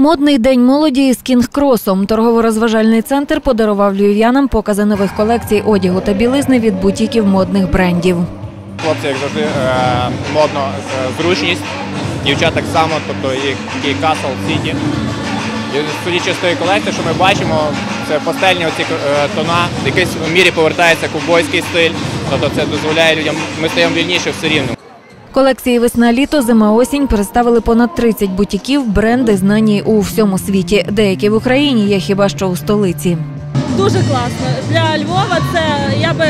Модний день молоді з кінгкросом. Торгово-розважальний центр подарував львів'янам покази нових колекцій одягу та білизни від бутіків модних брендів. Хлопці, як завжди, е, модно е, зручність. Дівчат так само, тобто і Castle City. Судячи з тої колекції, що ми бачимо, це пастельні оці е, тона, в якійсь мірі повертається ковбойський стиль. Тобто це дозволяє людям, ми стаємо вільніше все рівно. Колекції весна-літо, зима-осінь представили понад 30 бутіків, бренди знані у всьому світі. Деякі в Україні є хіба що у столиці. Дуже класно. Для Львова це я би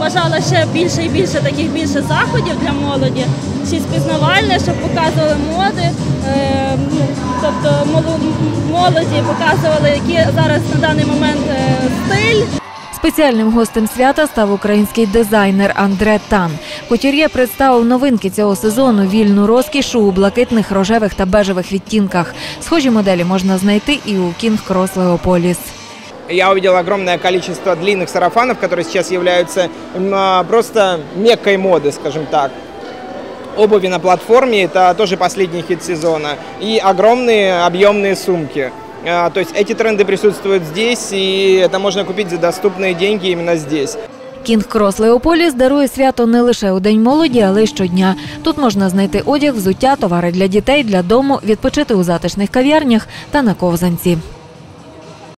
бажала ще більше і більше таких більше заходів для молоді. Щось пізнавальне, щоб показували моди. Е, ну, тобто моло- молоді показували, які зараз на даний момент е, стиль. Спеціальним гостем свята став український дизайнер Андре Тан. Кутюр'є представив новинки цього сезону вільну розкішу у блакитних, рожевих та бежевих відтінках. Схожі моделі можна знайти і у Кінг Крос Леополіс. Я увидел огромное количество длинных сарафанов, которые сейчас являются м, а, просто меккой моды, скажем так. Обуви на платформе – это тоже последний хит сезона. И огромные объемные сумки. А, То есть эти тренды присутствуют здесь, и это можно купить за доступные деньги именно здесь. Кінг Крос Леополіс дарує свято не лише у День молоді, але й щодня. Тут можна знайти одяг, взуття, товари для дітей, для дому, відпочити у затишних кав'ярнях та на ковзанці.